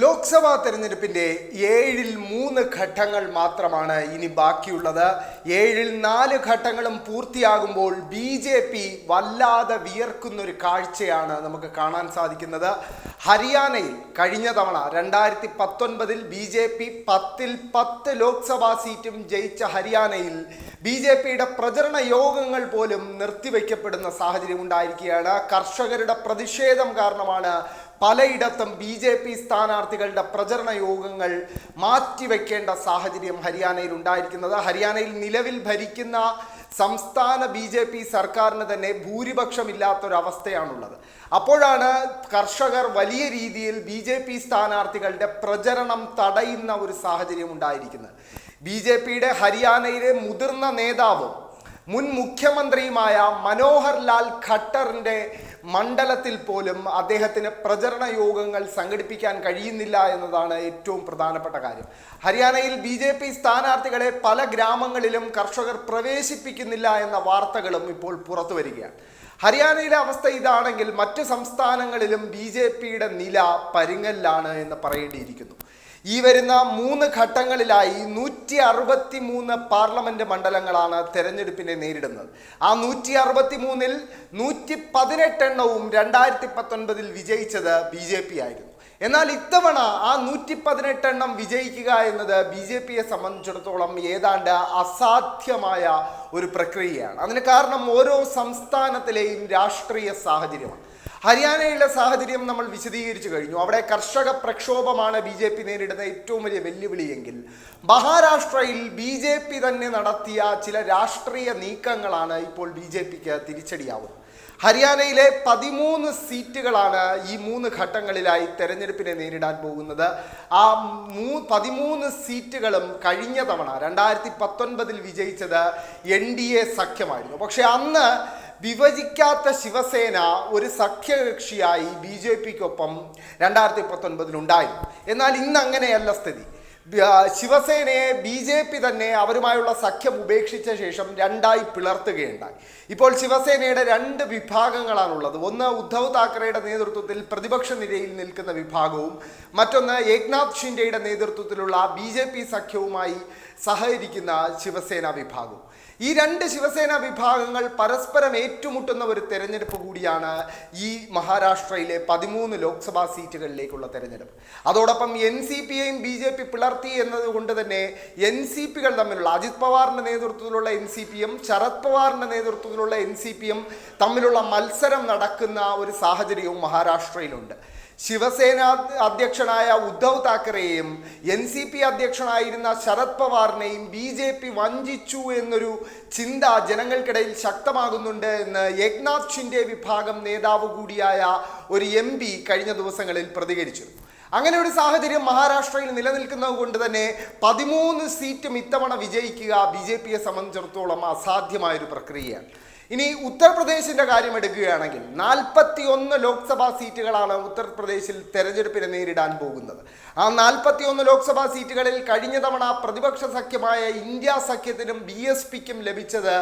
ലോക്സഭാ തെരഞ്ഞെടുപ്പിന്റെ ഏഴിൽ മൂന്ന് ഘട്ടങ്ങൾ മാത്രമാണ് ഇനി ബാക്കിയുള്ളത്. ഏഴിൽ നാല് ഘട്ടങ്ങളും പൂർത്തിയാകുമ്പോൾ ബി ജെ പി വല്ലാതെ വിയർക്കുന്നൊരു കാഴ്ചയാണ് നമുക്ക് കാണാൻ സാധിക്കുന്നത്. ഹരിയാനയിൽ കഴിഞ്ഞ തവണ രണ്ടായിരത്തി പത്തൊൻപതിൽ ബി ജെ പി പത്തിൽ പത്ത് ലോക്സഭാ സീറ്റും ജയിച്ച ഹരിയാനയിൽ ബി ജെ പിയുടെ പ്രചരണ യോഗങ്ങൾ പോലും നിർത്തിവെക്കപ്പെടുന്ന സാഹചര്യം ഉണ്ടായിരിക്കുകയാണ്. കർഷകരുടെ പ്രതിഷേധം കാരണമാണ് പലയിടത്തും ബി ജെ പി സ്ഥാനാർത്ഥികളുടെ പ്രചരണ യോഗങ്ങൾ മാറ്റിവെക്കേണ്ട സാഹചര്യം ഹരിയാനയിൽ ഉണ്ടായിരിക്കുന്നത്. ഹരിയാനയിൽ നിലവിൽ ഭരിക്കുന്ന സംസ്ഥാന ബി ജെ പി സർക്കാരിന് തന്നെ ഭൂരിപക്ഷമില്ലാത്തൊരവസ്ഥയാണുള്ളത്. അപ്പോഴാണ് കർഷകർ വലിയ രീതിയിൽ ബി ജെ പി സ്ഥാനാർത്ഥികളുടെ പ്രചരണം തടയുന്ന ഒരു സാഹചര്യം ഉണ്ടായിരിക്കുന്നത്. ബി ജെ പിയുടെ ഹരിയാനയിലെ മുതിർന്ന നേതാവും മുൻ മുഖ്യമന്ത്രിയുമായ മനോഹർ ലാൽ ഖട്ടറിന്റെ മണ്ഡലത്തിൽ പോലും അദ്ദേഹത്തിന് പ്രചരണ യോഗങ്ങൾ സംഘടിപ്പിക്കാൻ കഴിയുന്നില്ല എന്നതാണ് ഏറ്റവും പ്രധാനപ്പെട്ട കാര്യം. ഹരിയാനയിൽ ബി ജെ പി സ്ഥാനാർത്ഥികളെ പല ഗ്രാമങ്ങളിലും കർഷകർ പ്രവേശിപ്പിക്കുന്നില്ല എന്ന വാർത്തകളും ഇപ്പോൾ പുറത്തു വരികയാണ്. ഹരിയാനയിലെ അവസ്ഥ ഇതാണെങ്കിൽ മറ്റു സംസ്ഥാനങ്ങളിലും ബി ജെ പിയുടെ നില പരുങ്ങലിലാണ് എന്ന് പറയേണ്ടിയിരിക്കുന്നു. ഈ വരുന്ന മൂന്ന് ഘട്ടങ്ങളിലായി നൂറ്റി അറുപത്തി മൂന്ന് പാർലമെന്റ് മണ്ഡലങ്ങളാണ് തെരഞ്ഞെടുപ്പിനെ നേരിടുന്നത്. ആ നൂറ്റി അറുപത്തി മൂന്നിൽ നൂറ്റി പതിനെട്ടെണ്ണവും രണ്ടായിരത്തി പത്തൊൻപതിൽ വിജയിച്ചത് ബി ജെ പി ആയിരുന്നു. എന്നാൽ ഇത്തവണ ആ നൂറ്റി പതിനെട്ടെണ്ണം വിജയിക്കുക എന്നത് ബി ജെ പിയെ സംബന്ധിച്ചിടത്തോളം ഏതാണ്ട് അസാധ്യമായ ഒരു പ്രക്രിയയാണ്. അതിന് കാരണം ഓരോ സംസ്ഥാനത്തിലെയും രാഷ്ട്രീയ സാഹചര്യമാണ്. ഹരിയാനയിലെ സാഹചര്യം നമ്മൾ വിശദീകരിച്ചു കഴിഞ്ഞു. അവിടെ കർഷക പ്രക്ഷോഭമാണ് ബി ജെ പി നേരിടുന്ന ഏറ്റവും വലിയ വെല്ലുവിളിയെങ്കിൽ. മഹാരാഷ്ട്രയിൽ ബി ജെ പി തന്നെ നടത്തിയ ചില രാഷ്ട്രീയ നീക്കങ്ങളാണ് ഇപ്പോൾ ബി ജെ പിക്ക് തിരിച്ചടിയാവുന്നത്. ഹരിയാനയിലെ പതിമൂന്ന് സീറ്റുകളാണ് ഈ മൂന്ന് ഘട്ടങ്ങളിലായി തെരഞ്ഞെടുപ്പിനെ നേരിടാൻ പോകുന്നത്. ആ മൂ പതിമൂന്ന് സീറ്റുകളും കഴിഞ്ഞ തവണ രണ്ടായിരത്തി പത്തൊൻപതിൽ വിജയിച്ചത് എൻ ഡി എ സഖ്യമായിരുന്നു. പക്ഷേ അന്ന് വിഭജിക്കാത്ത ശിവസേന ഒരു സഖ്യകക്ഷിയായി ബി ജെ പിക്കൊപ്പം രണ്ടായിരത്തി പത്തൊൻപതിലുണ്ടായിരുന്നു എന്നാൽ ഇന്ന് അങ്ങനെയല്ല സ്ഥിതി ശിവസേനയെ ബി ജെ പി തന്നെ അവരുമായുള്ള സഖ്യം ഉപേക്ഷിച്ച ശേഷം രണ്ടായി പിളർത്തുകയുണ്ടായി. ഇപ്പോൾ ശിവസേനയുടെ രണ്ട് വിഭാഗങ്ങളാണുള്ളത്. ഒന്ന് ഉദ്ധവ് താക്കറെയുടെ നേതൃത്വത്തിൽ പ്രതിപക്ഷ നിരയിൽ നിൽക്കുന്ന വിഭാഗവും മറ്റൊന്ന് ഏക്നാഥ് ഷിൻഡെയുടെ നേതൃത്വത്തിലുള്ള ബി ജെ പി സഖ്യവുമായി സഹകരിക്കുന്ന ശിവസേന വിഭാഗവും. ഈ രണ്ട് ശിവസേന വിഭാഗങ്ങൾ പരസ്പരം ഏറ്റുമുട്ടുന്ന ഒരു തെരഞ്ഞെടുപ്പ് കൂടിയാണ് ഈ മഹാരാഷ്ട്രയിലെ പതിമൂന്ന് ലോക്സഭാ സീറ്റുകളിലേക്കുള്ള തെരഞ്ഞെടുപ്പ്. അതോടൊപ്പം എൻ സി പിയെയും ബി ജെ പി പിളർത്തി എന്നതുകൊണ്ട് തന്നെ എൻ സി പികൾ തമ്മിലുള്ള അജിത് പവാറിന്റെ നേതൃത്വത്തിലുള്ള എൻ സി പിയും ശരത് പവാറിന്റെ നേതൃത്വത്തിലുള്ള എൻ സി പിയും തമ്മിലുള്ള മത്സരം നടക്കുന്ന ഒരു സാഹചര്യവും മഹാരാഷ്ട്രയിലുണ്ട്. ശിവസേന അധ്യക്ഷനായ ഉദ്ധവ് താക്കറെയും എൻ സി പി അധ്യക്ഷനായിരുന്ന ശരത് പവാറിനെയും ബി ജെ പി വഞ്ചിച്ചു എന്നൊരു ചിന്ത ജനങ്ങൾക്കിടയിൽ ശക്തമാകുന്നുണ്ട് എന്ന് ഏക്നാഥ് ഷിൻഡെ വിഭാഗം നേതാവ് കൂടിയായ ഒരു എം കഴിഞ്ഞ ദിവസങ്ങളിൽ പ്രതികരിച്ചു അങ്ങനെ ഒരു സാഹചര്യം മഹാരാഷ്ട്രയിൽ നിലനിൽക്കുന്നത് കൊണ്ട് തന്നെ പതിമൂന്ന് സീറ്റും ഇത്തവണ വിജയിക്കുക ബി ജെ പിയെ സംബന്ധിച്ചിടത്തോളം അസാധ്യമായൊരു പ്രക്രിയയാണ്. ഇനി ഉത്തർപ്രദേശിന്റെ കാര്യം എടുക്കുകയാണെങ്കിൽ നാൽപ്പത്തി ഒന്ന് ലോക്സഭാ സീറ്റുകളാണ് ഉത്തർപ്രദേശിൽ തെരഞ്ഞെടുപ്പിനെ നേരിടാൻ പോകുന്നത്. ആ നാൽപ്പത്തി ഒന്ന് ലോക്സഭാ സീറ്റുകളിൽ കഴിഞ്ഞ തവണ പ്രതിപക്ഷ സഖ്യമായ ഇന്ത്യ സഖ്യത്തിനും ബി എസ് പിക്കും ലഭിച്ചത്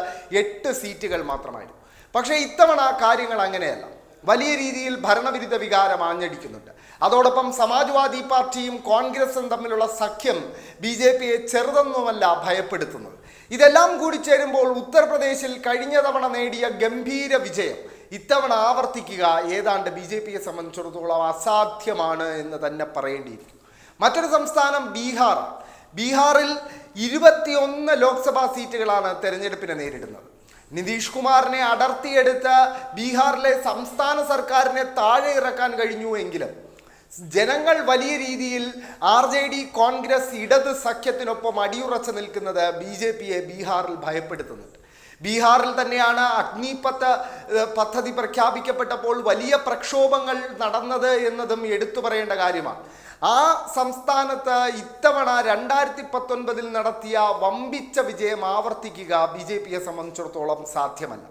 എട്ട് സീറ്റുകൾ മാത്രമായിരുന്നു. പക്ഷേ ഇത്തവണ കാര്യങ്ങൾ അങ്ങനെയല്ല. വലിയ രീതിയിൽ ഭരണവിരുദ്ധ വികാരം ആഞ്ഞടിക്കുന്നുണ്ട്. അതോടൊപ്പം സമാജ്വാദി പാർട്ടിയും കോൺഗ്രസും തമ്മിലുള്ള സഖ്യം ബി ജെ പിയെ ചെറുതൊന്നുമല്ല ഭയപ്പെടുത്തുന്നത്. ഇതെല്ലാം കൂടി ചേരുമ്പോൾ ഉത്തർപ്രദേശിൽ കഴിഞ്ഞ തവണ നേടിയ ഗംഭീര വിജയം. ഇത്തവണ ആവർത്തിക്കുക ഏതാണ്ട് ബി ജെ പിയെ സംബന്ധിച്ചിടത്തോളം അസാധ്യമാണ് എന്ന് തന്നെ പറയേണ്ടിയിരിക്കും മറ്റൊരു സംസ്ഥാനം ബീഹാർ. ബീഹാറിൽ ഇരുപത്തിയൊന്ന് ലോക്സഭാ സീറ്റുകളാണ് തെരഞ്ഞെടുപ്പിനെ നേരിടുന്നത്. നിതീഷ് കുമാറിനെ അടർത്തിയെടുത്ത് ബീഹാറിലെ സംസ്ഥാന സർക്കാരിനെ താഴെ ഇറക്കാൻ കഴിഞ്ഞു എങ്കിലും ജനങ്ങൾ വലിയ രീതിയിൽ ആർ ജെ ഡി കോൺഗ്രസ് ഇടത് സഖ്യത്തിനൊപ്പം അടിയുറച്ച് നിൽക്കുന്നത് ബി ജെ പിയെ ബീഹാറിൽ ഭയപ്പെടുത്തുന്നുണ്ട്. ബീഹാറിൽ തന്നെയാണ് അഗ്നിപത്ത് പദ്ധതി പ്രഖ്യാപിക്കപ്പെട്ടപ്പോൾ വലിയ പ്രക്ഷോഭങ്ങൾ നടന്നത് എന്നതും എടുത്തു പറയേണ്ട കാര്യമാണ്. ആ സംസ്ഥാനത്ത് ഇത്തവണ രണ്ടായിരത്തി പത്തൊൻപതിൽ നടത്തിയ വമ്പിച്ച വിജയം ആവർത്തിക്കുക ബി ജെ പിയെ സംബന്ധിച്ചിടത്തോളം സാധ്യമല്ല.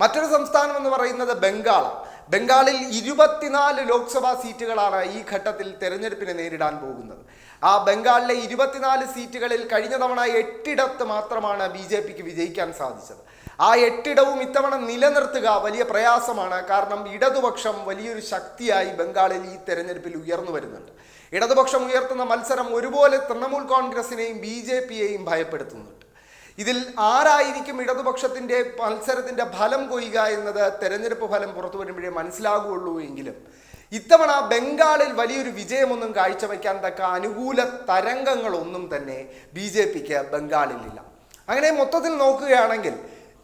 മറ്റൊരു സംസ്ഥാനം എന്ന് പറയുന്നത് ബംഗാൾ ബംഗാളിൽ ഇരുപത്തിനാല് ലോക്സഭാ സീറ്റുകളാണ് ഈ ഘട്ടത്തിൽ തെരഞ്ഞെടുപ്പിനെ നേരിടാൻ പോകുന്നത്. ആ ബംഗാളിലെ ഇരുപത്തിനാല് സീറ്റുകളിൽ കഴിഞ്ഞ തവണ എട്ടിടത്ത് മാത്രമാണ് ബി ജെ പിക്ക് വിജയിക്കാൻ സാധിച്ചത്. ആ എട്ടിടവും ഇത്തവണ നിലനിർത്തുക വലിയ പ്രയാസമാണ്. കാരണം ഇടതുപക്ഷം വലിയൊരു ശക്തിയായി ബംഗാളിൽ ഈ തെരഞ്ഞെടുപ്പിൽ ഉയർന്നു വരുന്നുണ്ട്. ഇടതുപക്ഷം ഉയർത്തുന്ന മത്സരം ഒരുപോലെ തൃണമൂൽ കോൺഗ്രസിനെയും ബി ഭയപ്പെടുത്തുന്നുണ്ട്. ഇതിൽ ആരായിരിക്കും ഇടതുപക്ഷത്തിന്റെ മത്സരത്തിന്റെ ഫലം കൊയ്യുക എന്നത് തെരഞ്ഞെടുപ്പ് ഫലം പുറത്തു വരുമ്പോഴേ മനസ്സിലാകുകയുള്ളൂ എങ്കിലും ഇത്തവണ ബംഗാളിൽ വലിയൊരു വിജയമൊന്നും കാഴ്ചവെക്കാൻ തക്ക അനുകൂല തരംഗങ്ങളൊന്നും തന്നെ ബി ജെ പിക്ക് ബംഗാളിലില്ല. അങ്ങനെ മൊത്തത്തിൽ നോക്കുകയാണെങ്കിൽ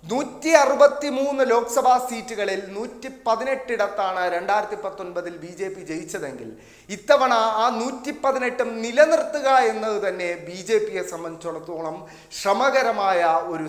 നൂറ്റി അറുപത്തി മൂന്ന് ലോക്സഭാ സീറ്റുകളിൽ നൂറ്റി പതിനെട്ടിടത്താണ് രണ്ടായിരത്തി പത്തൊൻപതിൽ ബി ജെ പി ജയിച്ചതെങ്കിൽ ഇത്തവണ ആ നൂറ്റി പതിനെട്ടും നിലനിർത്തുക എന്നത് തന്നെ ബി ജെ പിയെ സംബന്ധിച്ചിടത്തോളം ശ്രമകരമായ ഒരു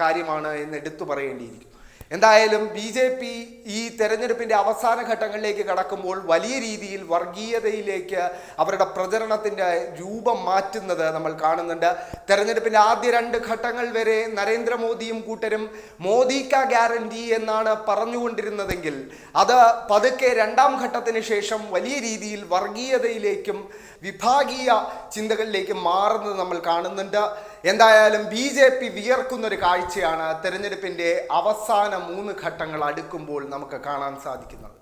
കാര്യമാണ് എന്ന് എടുത്തു പറയേണ്ടിയിരിക്കും എന്തായാലും ബി ജെ പി ഈ തെരഞ്ഞെടുപ്പിന്റെ അവസാന ഘട്ടങ്ങളിലേക്ക് കടക്കുമ്പോൾ വലിയ രീതിയിൽ വർഗീയതയിലേക്ക് അവരുടെ പ്രചരണത്തിന്റെ രൂപം മാറ്റുന്നത് നമ്മൾ കാണുന്നുണ്ട്. തെരഞ്ഞെടുപ്പിന്റെ ആദ്യ രണ്ട് ഘട്ടങ്ങൾ വരെ നരേന്ദ്രമോദിയും കൂട്ടരും മോദി കാ ഗ്യാരണ്ടി എന്നാണ് പറഞ്ഞുകൊണ്ടിരുന്നതെങ്കിൽ അത് പതുക്കെ രണ്ടാം ഘട്ടത്തിന് ശേഷം വലിയ രീതിയിൽ വർഗീയതയിലേക്കും വിഭാഗീയ ചിന്തകളിലേക്കും മാറുന്നത് നമ്മൾ കാണുന്നുണ്ട്. എന്തായാലും ബി ജെ പി വിയർക്കുന്നൊരു കാഴ്ചയാണ് തെരഞ്ഞെടുപ്പിന്റെ അവസാന മൂന്ന് ഘട്ടങ്ങൾ അടുക്കുമ്പോൾ നമുക്ക് കാണാൻ സാധിക്കുന്നത്.